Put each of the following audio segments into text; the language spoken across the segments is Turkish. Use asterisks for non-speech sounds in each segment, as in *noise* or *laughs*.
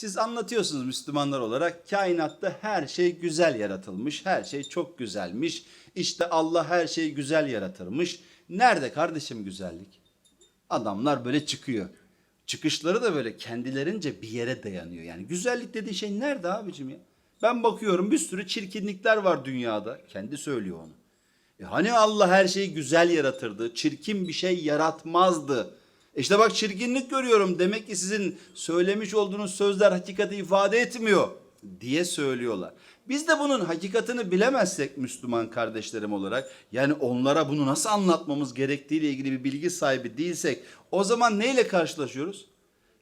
Siz anlatıyorsunuz Müslümanlar olarak kainatta her şey güzel yaratılmış. Her şey çok güzelmiş. İşte Allah her şeyi güzel yaratırmış. Nerede kardeşim güzellik? Adamlar böyle çıkıyor. Çıkışları da böyle kendilerince bir yere dayanıyor. Yani güzellik dediği şey nerede abicim ya? Ben bakıyorum bir sürü çirkinlikler var dünyada. Kendi söylüyor onu. E hani Allah her şeyi güzel yaratırdı, çirkin bir şey yaratmazdı. İşte bak çirkinlik görüyorum. Demek ki sizin söylemiş olduğunuz sözler hakikati ifade etmiyor diye söylüyorlar. Biz de bunun hakikatini bilemezsek Müslüman kardeşlerim olarak yani onlara bunu nasıl anlatmamız gerektiğiyle ilgili bir bilgi sahibi değilsek o zaman neyle karşılaşıyoruz?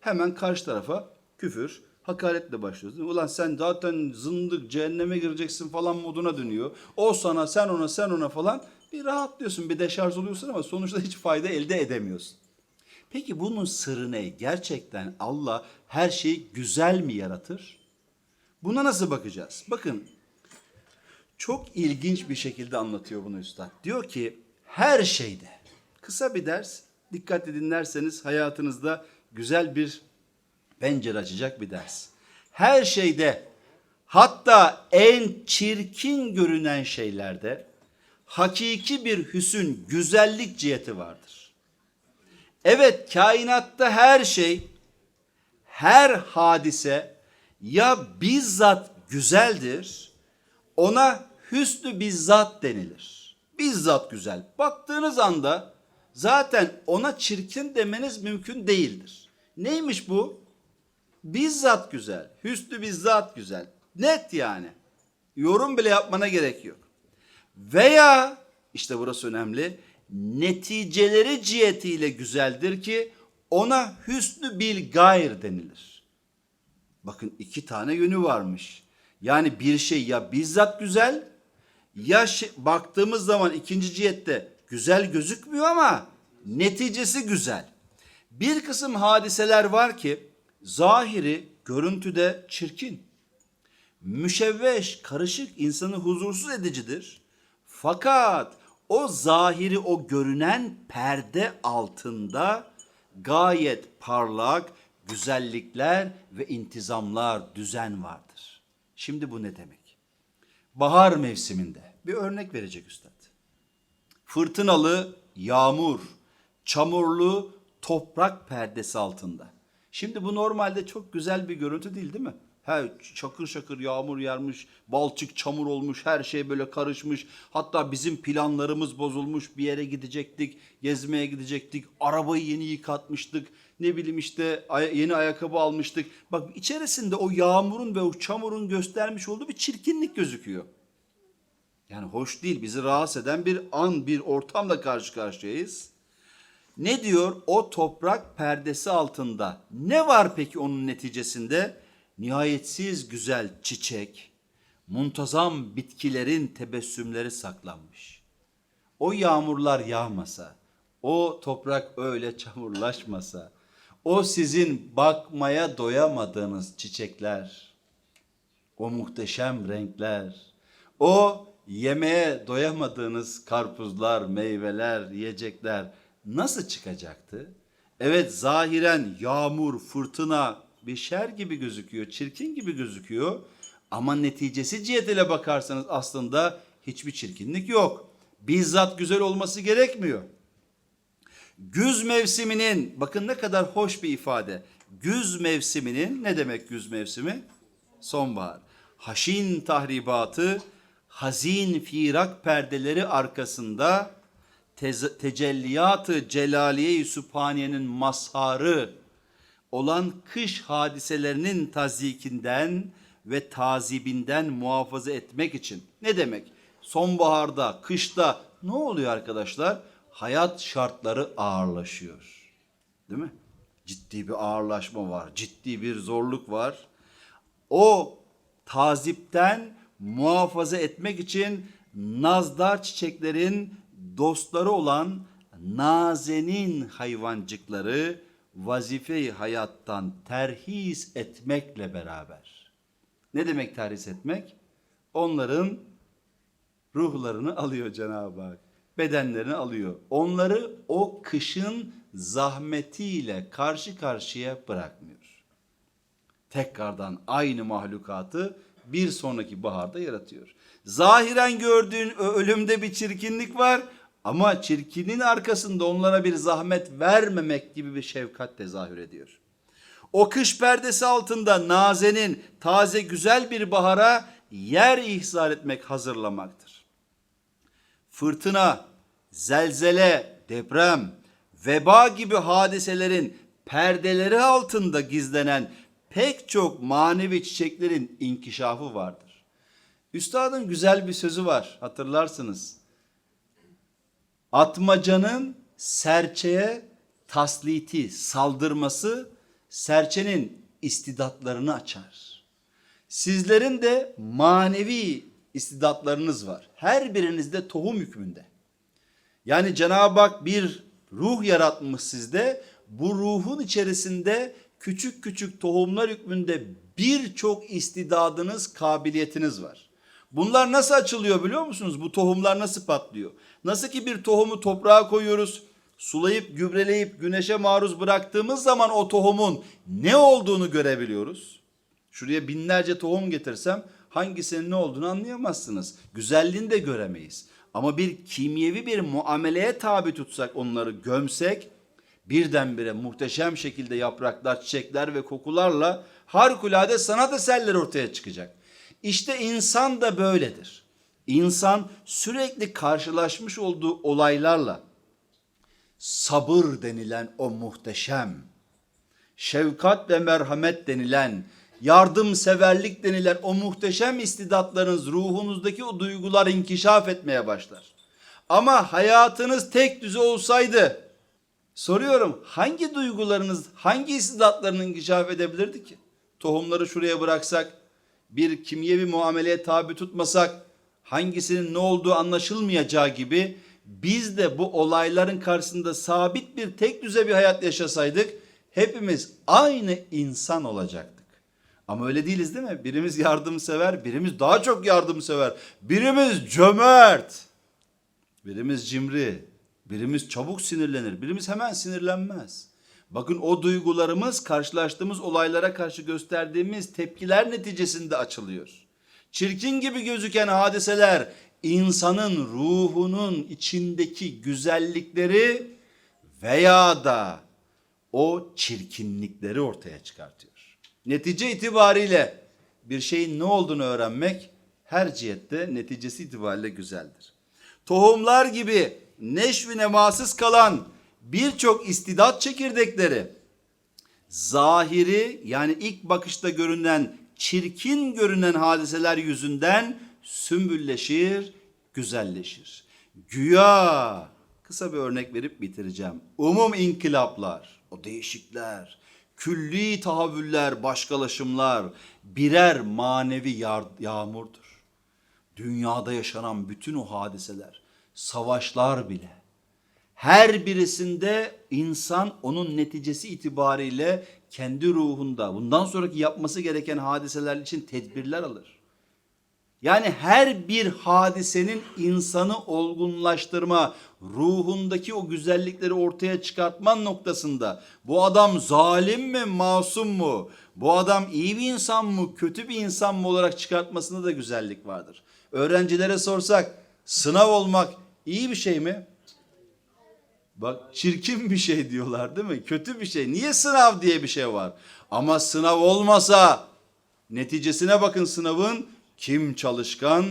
Hemen karşı tarafa küfür, hakaretle başlıyoruz. Ulan sen zaten zındık cehenneme gireceksin falan moduna dönüyor. O sana sen ona sen ona falan bir rahatlıyorsun bir deşarj oluyorsun ama sonuçta hiç fayda elde edemiyorsun. Peki bunun sırrı ne? Gerçekten Allah her şeyi güzel mi yaratır? Buna nasıl bakacağız? Bakın çok ilginç bir şekilde anlatıyor bunu üstad. Diyor ki her şeyde kısa bir ders dikkatli dinlerseniz hayatınızda güzel bir pencere açacak bir ders. Her şeyde hatta en çirkin görünen şeylerde hakiki bir hüsün, güzellik ciheti vardır. Evet kainatta her şey, her hadise ya bizzat güzeldir, ona hüsnü bizzat denilir. Bizzat güzel. Baktığınız anda zaten ona çirkin demeniz mümkün değildir. Neymiş bu? Bizzat güzel. Hüsnü bizzat güzel. Net yani. Yorum bile yapmana gerek yok. Veya işte burası önemli. Neticeleri cihetiyle güzeldir ki ona hüsnü bil gayr denilir. Bakın iki tane yönü varmış. Yani bir şey ya bizzat güzel ya baktığımız zaman ikinci cihette güzel gözükmüyor ama neticesi güzel. Bir kısım hadiseler var ki zahiri görüntüde çirkin müşevveş, karışık, insanı huzursuz edicidir. Fakat o zahiri, o görünen perde altında gayet parlak güzellikler ve intizamlar, düzen vardır. Şimdi bu ne demek? Bahar mevsiminde bir örnek verecek üstad. Fırtınalı yağmur, çamurlu toprak perdesi altında. Şimdi bu normalde çok güzel bir görüntü değil değil mi? He, çakır şakır yağmur yağmış, balçık çamur olmuş, her şey böyle karışmış. Hatta bizim planlarımız bozulmuş, bir yere gidecektik, gezmeye gidecektik, arabayı yeni yıkatmıştık. Ne bileyim işte yeni ayakkabı almıştık. Bak içerisinde o yağmurun ve o çamurun göstermiş olduğu bir çirkinlik gözüküyor. Yani hoş değil, bizi rahatsız eden bir an, bir ortamla karşı karşıyayız. Ne diyor? O toprak perdesi altında. Ne var peki onun neticesinde? Nihayetsiz güzel çiçek, muntazam bitkilerin tebessümleri saklanmış. O yağmurlar yağmasa, o toprak öyle çamurlaşmasa, o sizin bakmaya doyamadığınız çiçekler, o muhteşem renkler, o yemeğe doyamadığınız karpuzlar, meyveler, yiyecekler nasıl çıkacaktı? Evet zahiren yağmur, fırtına bir şer gibi gözüküyor, çirkin gibi gözüküyor. Ama neticesi cihetiyle bakarsanız aslında hiçbir çirkinlik yok. Bizzat güzel olması gerekmiyor. Güz mevsiminin bakın ne kadar hoş bir ifade. Güz mevsiminin ne demek güz mevsimi? Sonbahar. Haşin tahribatı, hazin firak perdeleri arkasında tecelliyatı celaliye-i sübhaniyenin mazharı olan kış hadiselerinin tazyikinden ve tazibinden muhafaza etmek için. Ne demek? Sonbaharda, kışta ne oluyor arkadaşlar? Hayat şartları ağırlaşıyor. Değil mi? Ciddi bir ağırlaşma var, ciddi bir zorluk var. O tazipten muhafaza etmek için nazdar çiçeklerin dostları olan nazenin hayvancıkları vazife hayattan terhis etmekle beraber. Ne demek terhis etmek? Onların ruhlarını alıyor Cenab-ı Hak. Bedenlerini alıyor. Onları o kışın zahmetiyle karşı karşıya bırakmıyor. tekrardan aynı mahlukatı bir sonraki baharda yaratıyor. Zahiren gördüğün ölümde bir çirkinlik var ama çirkinin arkasında onlara bir zahmet vermemek gibi bir şefkat tezahür ediyor. O kış perdesi altında nazenin taze güzel bir bahara yer ihzar etmek hazırlamaktır. Fırtına, zelzele, deprem, veba gibi hadiselerin perdeleri altında gizlenen pek çok manevi çiçeklerin inkişafı vardır. Üstadın güzel bir sözü var hatırlarsınız. Atmacanın serçeye tasliti, saldırması serçenin istidatlarını açar. Sizlerin de manevi istidatlarınız var. Her birinizde tohum hükmünde. Yani Cenab-ı Hak bir ruh yaratmış sizde. Bu ruhun içerisinde küçük küçük tohumlar hükmünde birçok istidadınız, kabiliyetiniz var. Bunlar nasıl açılıyor biliyor musunuz? Bu tohumlar nasıl patlıyor? Nasıl ki bir tohumu toprağa koyuyoruz, sulayıp gübreleyip güneşe maruz bıraktığımız zaman o tohumun ne olduğunu görebiliyoruz. Şuraya binlerce tohum getirsem hangisinin ne olduğunu anlayamazsınız. Güzelliğini de göremeyiz. Ama bir kimyevi bir muameleye tabi tutsak onları gömsek birdenbire muhteşem şekilde yapraklar, çiçekler ve kokularla harikulade sanat eserleri ortaya çıkacak. İşte insan da böyledir. İnsan sürekli karşılaşmış olduğu olaylarla sabır denilen o muhteşem şefkat ve merhamet denilen, yardımseverlik denilen o muhteşem istidatlarınız, ruhunuzdaki o duygular inkişaf etmeye başlar. Ama hayatınız tek düze olsaydı, soruyorum hangi duygularınız, hangi istidatlarını inkişaf edebilirdi ki? Tohumları şuraya bıraksak, bir kimyevi muameleye tabi tutmasak, hangisinin ne olduğu anlaşılmayacağı gibi biz de bu olayların karşısında sabit bir tek düze bir hayat yaşasaydık hepimiz aynı insan olacaktık. Ama öyle değiliz değil mi? Birimiz yardımsever, birimiz daha çok yardımsever, birimiz cömert, birimiz cimri, birimiz çabuk sinirlenir, birimiz hemen sinirlenmez. Bakın o duygularımız karşılaştığımız olaylara karşı gösterdiğimiz tepkiler neticesinde açılıyor. Çirkin gibi gözüken hadiseler insanın ruhunun içindeki güzellikleri veya da o çirkinlikleri ortaya çıkartıyor. Netice itibariyle bir şeyin ne olduğunu öğrenmek her cihette neticesi itibariyle güzeldir. Tohumlar gibi neşv nemasız kalan birçok istidat çekirdekleri zahiri yani ilk bakışta görünen çirkin görünen hadiseler yüzünden sümbülleşir, güzelleşir. Güya kısa bir örnek verip bitireceğim. Umum inkılaplar, o değişikler, külli tahavvüller, başkalaşımlar birer manevi yağ- yağmurdur. Dünyada yaşanan bütün o hadiseler, savaşlar bile her birisinde insan onun neticesi itibariyle kendi ruhunda bundan sonraki yapması gereken hadiseler için tedbirler alır. Yani her bir hadisenin insanı olgunlaştırma, ruhundaki o güzellikleri ortaya çıkartma noktasında bu adam zalim mi, masum mu? Bu adam iyi bir insan mı, kötü bir insan mı olarak çıkartmasında da güzellik vardır. Öğrencilere sorsak sınav olmak iyi bir şey mi? Bak çirkin bir şey diyorlar değil mi? Kötü bir şey. Niye sınav diye bir şey var? Ama sınav olmasa neticesine bakın sınavın kim çalışkan,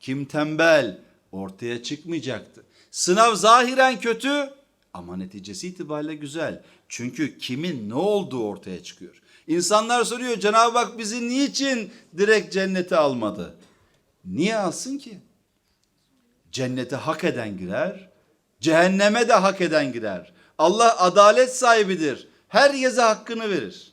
kim tembel ortaya çıkmayacaktı. Sınav zahiren kötü ama neticesi itibariyle güzel. Çünkü kimin ne olduğu ortaya çıkıyor. İnsanlar soruyor Cenab-ı Hak bizi niçin direkt cennete almadı? Niye alsın ki? Cennete hak eden girer, cehenneme de hak eden girer. Allah adalet sahibidir. Herkese hakkını verir.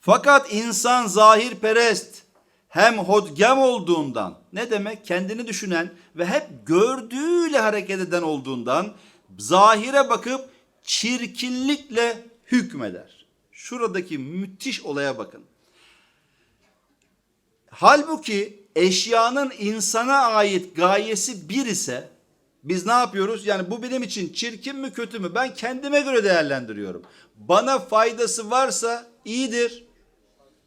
Fakat insan zahir perest hem hodgem olduğundan ne demek kendini düşünen ve hep gördüğüyle hareket eden olduğundan zahire bakıp çirkinlikle hükmeder. Şuradaki müthiş olaya bakın. Halbuki eşyanın insana ait gayesi bir ise biz ne yapıyoruz? Yani bu benim için çirkin mi kötü mü? Ben kendime göre değerlendiriyorum. Bana faydası varsa iyidir.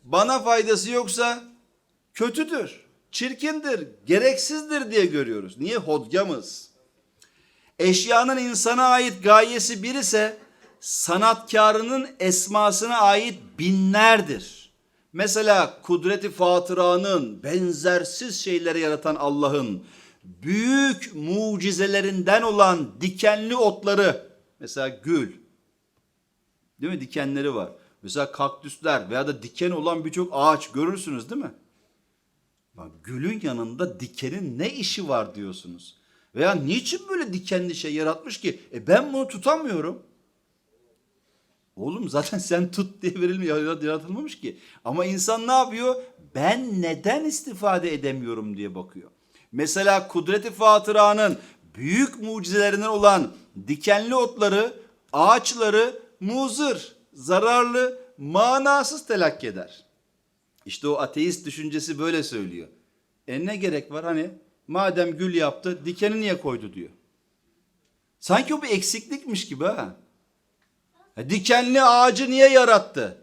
Bana faydası yoksa kötüdür, çirkindir, gereksizdir diye görüyoruz. Niye? Hodgamız. Eşyanın insana ait gayesi bir ise sanatkarının esmasına ait binlerdir. Mesela kudreti fatıranın benzersiz şeyleri yaratan Allah'ın büyük mucizelerinden olan dikenli otları mesela gül değil mi dikenleri var. Mesela kaktüsler veya da diken olan birçok ağaç görürsünüz değil mi? Bak gülün yanında dikenin ne işi var diyorsunuz. Veya niçin böyle dikenli şey yaratmış ki? E ben bunu tutamıyorum. Oğlum zaten *laughs* sen tut diye verilmiyor, yaratılmamış ki. Ama insan ne yapıyor? Ben neden istifade edemiyorum diye bakıyor. Mesela kudreti fatıranın büyük mucizelerinden olan dikenli otları, ağaçları muzır, zararlı, manasız telakki eder. İşte o ateist düşüncesi böyle söylüyor. E ne gerek var hani madem gül yaptı dikeni niye koydu diyor. Sanki o bir eksiklikmiş gibi ha. Ha, Dikenli ağacı niye yarattı?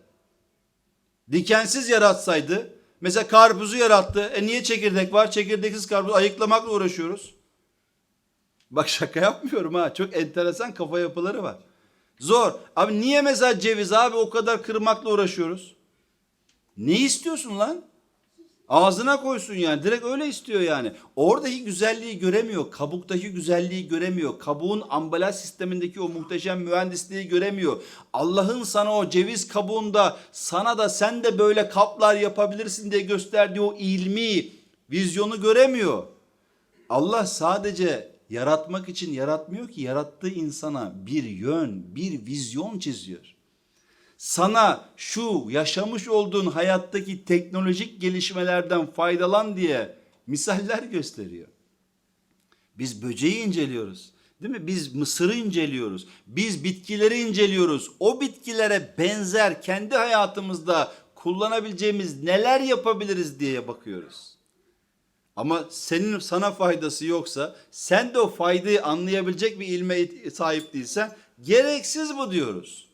Dikensiz yaratsaydı mesela karpuzu yarattı. E niye çekirdek var? Çekirdeksiz karpuz ayıklamakla uğraşıyoruz. Bak şaka yapmıyorum ha. Çok enteresan kafa yapıları var. Zor. Abi niye mesela ceviz abi o kadar kırmakla uğraşıyoruz? Ne istiyorsun lan? Ağzına koysun yani. Direkt öyle istiyor yani. Oradaki güzelliği göremiyor. Kabuktaki güzelliği göremiyor. Kabuğun ambalaj sistemindeki o muhteşem mühendisliği göremiyor. Allah'ın sana o ceviz kabuğunda sana da sen de böyle kaplar yapabilirsin diye gösterdiği o ilmi vizyonu göremiyor. Allah sadece yaratmak için yaratmıyor ki yarattığı insana bir yön, bir vizyon çiziyor sana şu yaşamış olduğun hayattaki teknolojik gelişmelerden faydalan diye misaller gösteriyor. Biz böceği inceliyoruz. Değil mi? Biz mısırı inceliyoruz. Biz bitkileri inceliyoruz. O bitkilere benzer kendi hayatımızda kullanabileceğimiz neler yapabiliriz diye bakıyoruz. Ama senin sana faydası yoksa, sen de o faydayı anlayabilecek bir ilme sahip değilsen gereksiz bu diyoruz.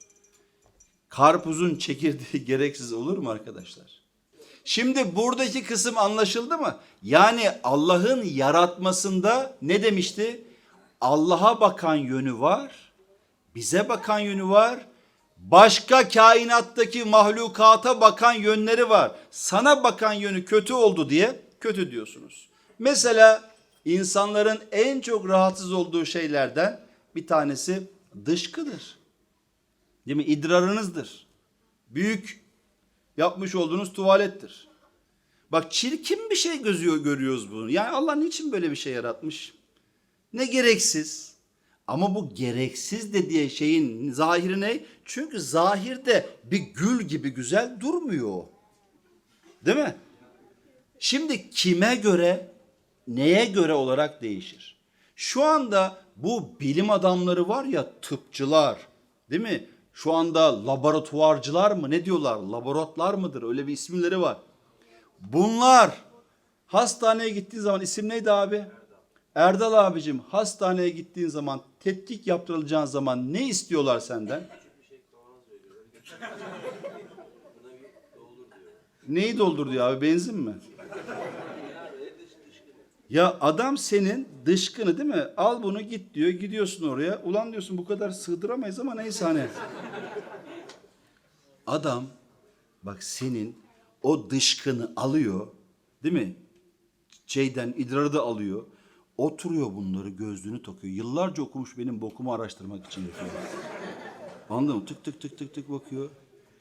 Karpuzun çekirdeği *laughs* gereksiz olur mu arkadaşlar? Şimdi buradaki kısım anlaşıldı mı? Yani Allah'ın yaratmasında ne demişti? Allah'a bakan yönü var, bize bakan yönü var, başka kainattaki mahlukata bakan yönleri var. Sana bakan yönü kötü oldu diye kötü diyorsunuz. Mesela insanların en çok rahatsız olduğu şeylerden bir tanesi dışkıdır. Değil mi? İdrarınızdır. Büyük yapmış olduğunuz tuvalettir. Bak çirkin bir şey gözüyor görüyoruz bunu. Yani Allah niçin böyle bir şey yaratmış? Ne gereksiz. Ama bu gereksiz dediği şeyin zahiri ne? Çünkü zahirde bir gül gibi güzel durmuyor. Değil mi? Şimdi kime göre, neye göre olarak değişir. Şu anda bu bilim adamları var ya tıpçılar, değil mi? Şu anda laboratuvarcılar mı ne diyorlar? Laborotlar mıdır? Öyle bir isimleri var. Bunlar hastaneye gittiğin zaman isim neydi abi? Erdal abicim hastaneye gittiğin zaman tetkik yaptırılacağın zaman ne istiyorlar senden? Neyi doldur diyor abi benzin mi? *laughs* Ya adam senin dışkını değil mi? Al bunu git diyor. Gidiyorsun oraya. Ulan diyorsun bu kadar sığdıramayız ama neyse hani. Adam bak senin o dışkını alıyor. Değil mi? Şeyden idrarı da alıyor. Oturuyor bunları gözlüğünü takıyor. Yıllarca okumuş benim bokumu araştırmak için yapıyor. Anladın mı? Tık tık tık tık tık bakıyor.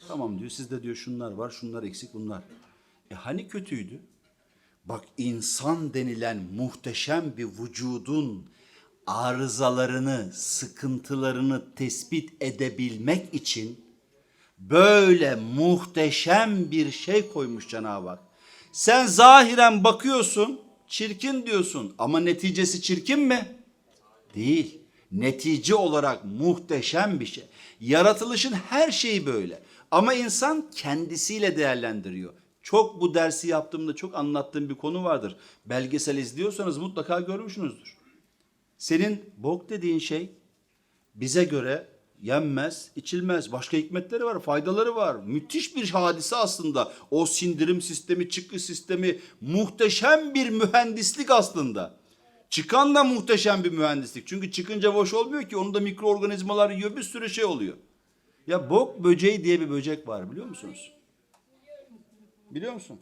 Tamam diyor sizde diyor şunlar var şunlar eksik bunlar. E hani kötüydü? Bak insan denilen muhteşem bir vücudun arızalarını, sıkıntılarını tespit edebilmek için böyle muhteşem bir şey koymuş Cenab-ı Hak. Sen zahiren bakıyorsun, çirkin diyorsun ama neticesi çirkin mi? Değil. Netice olarak muhteşem bir şey. Yaratılışın her şeyi böyle. Ama insan kendisiyle değerlendiriyor. Çok bu dersi yaptığımda çok anlattığım bir konu vardır. Belgesel izliyorsanız mutlaka görmüşsünüzdür. Senin bok dediğin şey bize göre yenmez, içilmez. Başka hikmetleri var, faydaları var. Müthiş bir hadise aslında. O sindirim sistemi, çıkış sistemi muhteşem bir mühendislik aslında. Çıkan da muhteşem bir mühendislik. Çünkü çıkınca boş olmuyor ki. Onu da mikroorganizmalar yiyor, bir sürü şey oluyor. Ya bok böceği diye bir böcek var biliyor musunuz? Biliyor musun?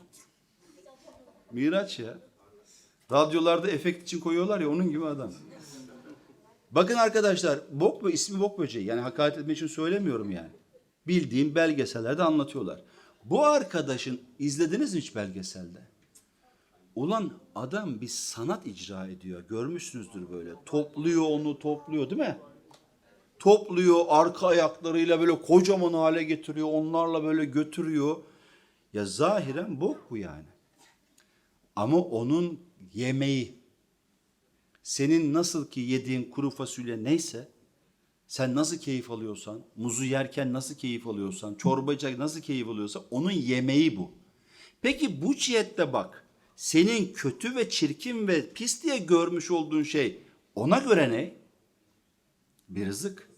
Miraç ya. Radyolarda efekt için koyuyorlar ya onun gibi adam. Bakın arkadaşlar bok ve ismi bok böceği. Yani hakaret etmek için söylemiyorum yani. Bildiğim belgesellerde anlatıyorlar. Bu arkadaşın izlediniz mi hiç belgeselde? Ulan adam bir sanat icra ediyor. Görmüşsünüzdür böyle. Topluyor onu topluyor değil mi? Topluyor arka ayaklarıyla böyle kocaman hale getiriyor. Onlarla böyle götürüyor. Ya zahiren bok bu yani. Ama onun yemeği senin nasıl ki yediğin kuru fasulye neyse sen nasıl keyif alıyorsan, muzu yerken nasıl keyif alıyorsan, çorba içerken nasıl keyif alıyorsan onun yemeği bu. Peki bu cihette bak. Senin kötü ve çirkin ve pis diye görmüş olduğun şey ona göre ne? Bir rızık.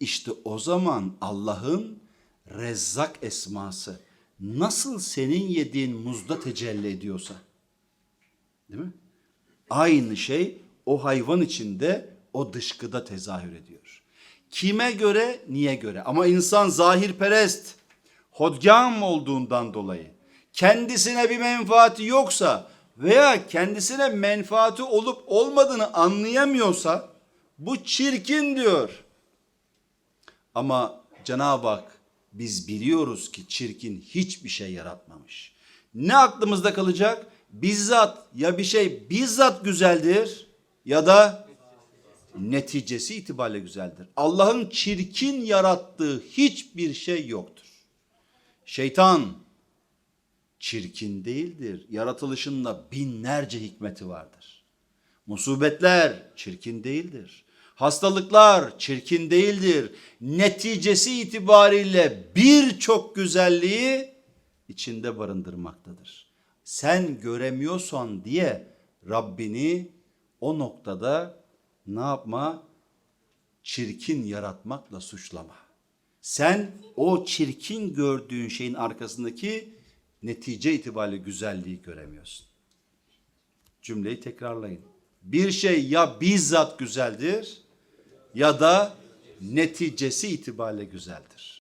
İşte o zaman Allah'ın Rezzak esması nasıl senin yediğin muzda tecelli ediyorsa. Değil mi? Aynı şey o hayvan içinde o dışkıda tezahür ediyor. Kime göre, niye göre? Ama insan zahirperest, hodgam olduğundan dolayı kendisine bir menfaati yoksa veya kendisine menfaati olup olmadığını anlayamıyorsa bu çirkin diyor. Ama Cenab-ı Hak biz biliyoruz ki çirkin hiçbir şey yaratmamış. Ne aklımızda kalacak? Bizzat ya bir şey bizzat güzeldir ya da neticesi itibariyle güzeldir. Allah'ın çirkin yarattığı hiçbir şey yoktur. Şeytan çirkin değildir. Yaratılışında binlerce hikmeti vardır. Musibetler çirkin değildir. Hastalıklar çirkin değildir. Neticesi itibariyle birçok güzelliği içinde barındırmaktadır. Sen göremiyorsan diye Rabbini o noktada ne yapma? Çirkin yaratmakla suçlama. Sen o çirkin gördüğün şeyin arkasındaki netice itibariyle güzelliği göremiyorsun. Cümleyi tekrarlayın. Bir şey ya bizzat güzeldir ya da neticesi itibariyle güzeldir.